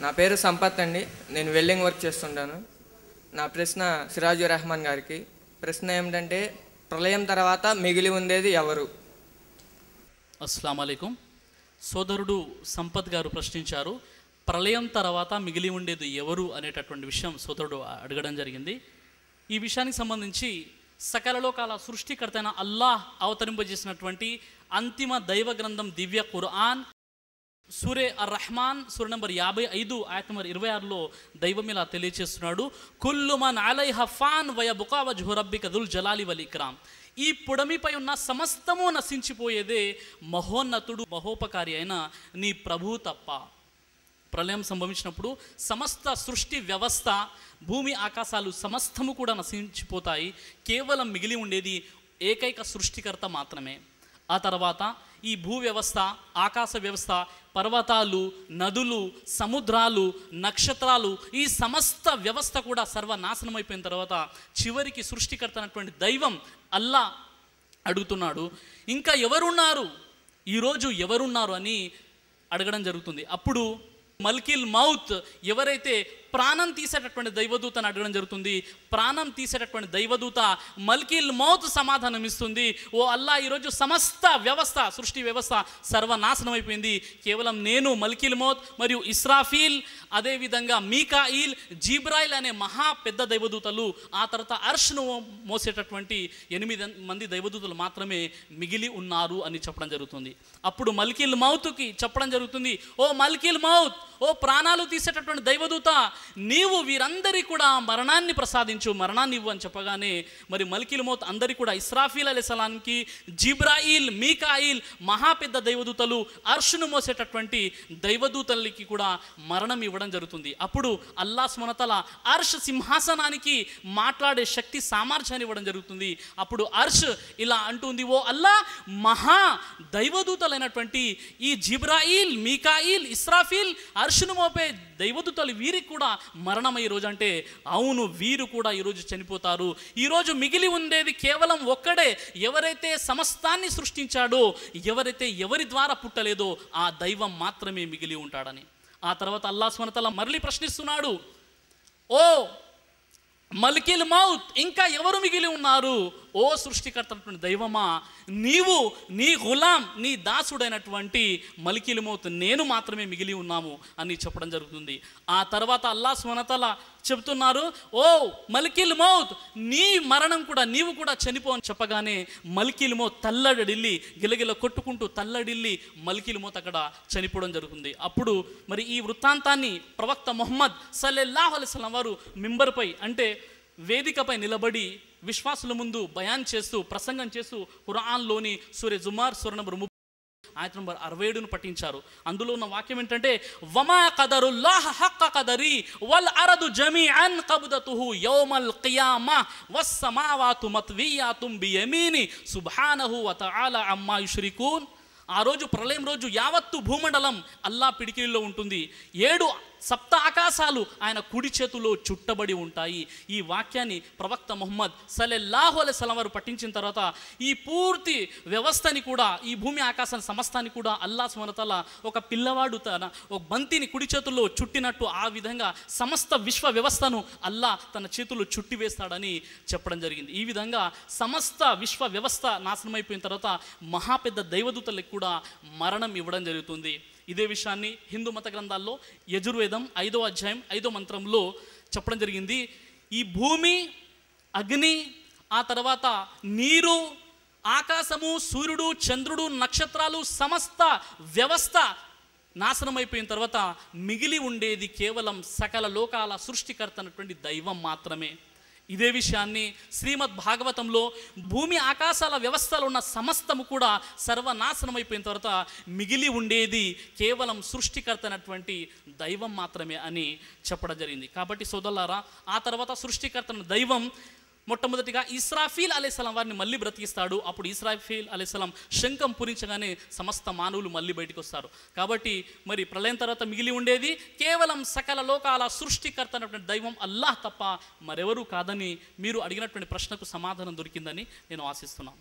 నా పేరు సంపత్ అండి. నేను వెల్డింగ్ వర్క్ చేస్తుంటాను. నా ప్రశ్న సిరాజు రెహమాన్ గారికి. ప్రశ్న ఏమిటంటే ప్రళయం తర్వాత మిగిలి ఉండేది ఎవరు? అస్సలం సోదరుడు సంపత్ గారు ప్రశ్నించారు ప్రళయం తర్వాత మిగిలి ఉండేది ఎవరు అనేటటువంటి విషయం సోదరుడు అడగడం జరిగింది. ఈ విషయానికి సంబంధించి సకల లోకాల సృష్టికర్తైన అల్లాహ్ అవతరింపజేసినటువంటి అంతిమ దైవ గ్రంథం దివ్య ఖురాన్ సూరే అర్ రహమాన్ సూర నంబర్ యాభై ఐదు ఆయత నెంబర్ ఇరవై ఆరులో దైవం ఇలా తెలియచేస్తున్నాడు కుల్లు మన్ అలై హఫాన్ వయ బుకావ జుహరబ్బి కదుల్ జలాలి వలిక్రామ్ ఈ పుడమిపై ఉన్న సమస్తము నశించిపోయేదే మహోన్నతుడు మహోపకారి అయిన నీ ప్రభు తప్ప. ప్రళయం సంభవించినప్పుడు సమస్త సృష్టి వ్యవస్థ భూమి ఆకాశాలు సమస్తము కూడా నశించిపోతాయి. కేవలం మిగిలి ఉండేది ఏకైక సృష్టికర్త మాత్రమే. ఆ తర్వాత ఈ భూ వ్యవస్థ ఆకాశ వ్యవస్థ పర్వతాలు నదులు సముద్రాలు నక్షత్రాలు ఈ సమస్త వ్యవస్థ కూడా సర్వనాశనం అయిపోయిన తర్వాత చివరికి సృష్టికర్త అయినటువంటి దైవం అల్లా అడుగుతున్నాడు. ఇంకా ఎవరున్నారు? ఈరోజు ఎవరున్నారు అని అడగడం జరుగుతుంది. అప్పుడు మల్కిల్ మౌత్ ఎవరైతే ప్రాణం తీసేటటువంటి దైవదూతను అడగడం జరుగుతుంది. ప్రాణం తీసేటటువంటి దైవదూత మల్కిల్ మౌత్ సమాధానం ఇస్తుంది. ఓ అల్లా ఈరోజు సమస్త వ్యవస్థ సృష్టి వ్యవస్థ సర్వనాశనం అయిపోయింది. కేవలం నేను మల్కిల్ మౌత్ మరియు ఇస్రాఫీల్ అదేవిధంగా మీకాయిల్ జీబ్రాయిల్ అనే మహా పెద్ద దైవదూతలు ఆ తర్వాత అర్ష్ను మోసేటటువంటి ఎనిమిది మంది దైవదూతలు మాత్రమే మిగిలి ఉన్నారు అని చెప్పడం జరుగుతుంది. అప్పుడు మల్కిల్ మౌత్కి చెప్పడం జరుగుతుంది ఓ మల్కిల్ మౌత్ ఓ ప్రాణాలు తీసేటటువంటి దైవదూత నీవు వీరందరి కూడా మరణాన్ని ప్రసాదించు మరణాన్ని ఇవ్వు అని చెప్పగానే మరి మల్కిల్ మోత్ అందరి కూడా ఇస్రాఫీల్ అలీ జిబ్రాయిల్ మీకాయిల్ మహా పెద్ద దైవదూతలు అర్షును మోసేటటువంటి దైవదూతలకి కూడా మరణం ఇవ్వడం జరుగుతుంది. అప్పుడు అల్లా స్మనతల అర్ష్ సింహాసనానికి మాట్లాడే శక్తి సామర్థ్యాన్ని ఇవ్వడం జరుగుతుంది. అప్పుడు అర్ష్ ఇలా అంటుంది ఓ అల్లా మహా దైవదూతలైనటువంటి ఈ జిబ్రాయిల్ మీకాయిల్ ఇస్రాఫీల్ అర్షును మోపే దైవదూతలు వీరికి కూడా మరణం ఈ రోజు అంటే అవును వీరు కూడా ఈరోజు చనిపోతారు. ఈరోజు మిగిలి ఉండేది కేవలం ఒక్కడే. ఎవరైతే సమస్తాన్ని సృష్టించాడో ఎవరైతే ఎవరి ద్వారా పుట్టలేదో ఆ దైవం మాత్రమే మిగిలి ఉంటాడని. ఆ తర్వాత అల్లా స్వనతల మరలి ప్రశ్నిస్తున్నాడు. ఓ మల్కిల్ మౌత్ ఇంకా ఎవరు మిగిలి ఉన్నారు? ఓ సృష్టికర్తనటువంటి దైవమా నీవు నీ గులాం నీ దాసుడైనటువంటి మల్కిల్ మౌత్ నేను మాత్రమే మిగిలి ఉన్నాము అని చెప్పడం జరుగుతుంది. ఆ తర్వాత అల్లా స్వనతల చెబుతున్నారు ఓ మల్కిల్ మౌత్ నీ మరణం కూడా నీవు కూడా చనిపో అని చెప్పగానే మలికిల్ మౌత్ తల్లడిల్లి గిలగిల కొట్టుకుంటూ తల్లడిల్లి మలికిల్ మౌత్ అక్కడ చనిపోవడం జరుగుతుంది. అప్పుడు మరి ఈ వృత్తాంతాన్ని ప్రవక్త మొహమ్మద్ సల్లెల్లాహు అలైస్లం వారు మింబర్పై అంటే వేదికపై నిలబడి విశ్వాసుల ముందు బయాన్ చేస్తూ ప్రసంగం చేస్తూ ఖురాన్లోని సూర్య జుమార్ సూర్య నంబర్ ముప్పై ఆయత నంబర్ అరవై ఏడును పఠించారు. అందులో ఉన్న వాక్యం ఏంటంటే వమా కదరుల్లాహ హక్క కదరి వల్ అరదు జమీఅన్ కబ్దతుహు యౌమల్ ఖియామా వస్సమావాతు మత్వియాతుం బియమీని సుభానహు వ తఆలా అమ్మా యుష్రికూన్. ఆ రోజు ప్రళయం రోజు యావత్తు భూమండలం అల్లా పిడికిల్లో ఉంటుంది. ఏడు సప్త ఆకాశాలు ఆయన కుడి చేతిలో చుట్టబడి ఉంటాయి. ఈ వాక్యాన్ని ప్రవక్త మొహమ్మద్ సలెల్లాహు అలైస్లం వారు పఠించిన తర్వాత ఈ పూర్తి వ్యవస్థని కూడా ఈ భూమి ఆకాశం సమస్తాన్ని కూడా అల్లా స్మరతల ఒక పిల్లవాడు తన ఒక బంతిని కుడి చేతుల్లో చుట్టినట్టు ఆ విధంగా సమస్త విశ్వ వ్యవస్థను అల్లా తన చేతుల్లో చుట్టి వేస్తాడని చెప్పడం జరిగింది. ఈ విధంగా సమస్త విశ్వ వ్యవస్థ నాశనం అయిపోయిన తర్వాత మహా పెద్ద దైవదూతలకు కూడా మరణం ఇవ్వడం జరుగుతుంది. ఇదే విషయాన్ని హిందూ మత గ్రంథాల్లో యజుర్వేదం ఐదో అధ్యాయం ఐదో మంత్రంలో చెప్పడం జరిగింది. ఈ భూమి అగ్ని ఆ తర్వాత నీరు ఆకాశము సూర్యుడు చంద్రుడు నక్షత్రాలు సమస్త వ్యవస్థ నాశనం అయిపోయిన తర్వాత మిగిలి ఉండేది కేవలం సకల లోకాల సృష్టికర్త అయినటువంటి దైవం మాత్రమే. ఇదే విషయాన్ని శ్రీమద్ భాగవతంలో భూమి ఆకాశాల వ్యవస్థలో ఉన్న సమస్తము కూడా సర్వనాశనం అయిపోయిన తర్వాత మిగిలి ఉండేది కేవలం సృష్టికర్త అయినటువంటి దైవం మాత్రమే అని చెప్పడం జరిగింది. కాబట్టి సోదల్లారా ఆ తర్వాత సృష్టికర్తన దైవం మొట్టమొదటిగా ఇస్రాఫీల్ అలేసలం వారిని మళ్ళీ బ్రతికిస్తాడు. అప్పుడు ఇస్రాఫీల్ అలేసలం శంఖం పూరించగానే సమస్త మానవులు మళ్ళీ బయటకు వస్తారు కాబట్టి మరి ప్రళయం తర్వాత మిగిలి ఉండేది కేవలం సకల లోకాల సృష్టికర్త అయినటువంటి దైవం అల్లాహ్ తప్ప మరెవరూ కాదని మీరు అడిగినటువంటి ప్రశ్నకు సమాధానం దొరికిందని నేను ఆశిస్తున్నాను.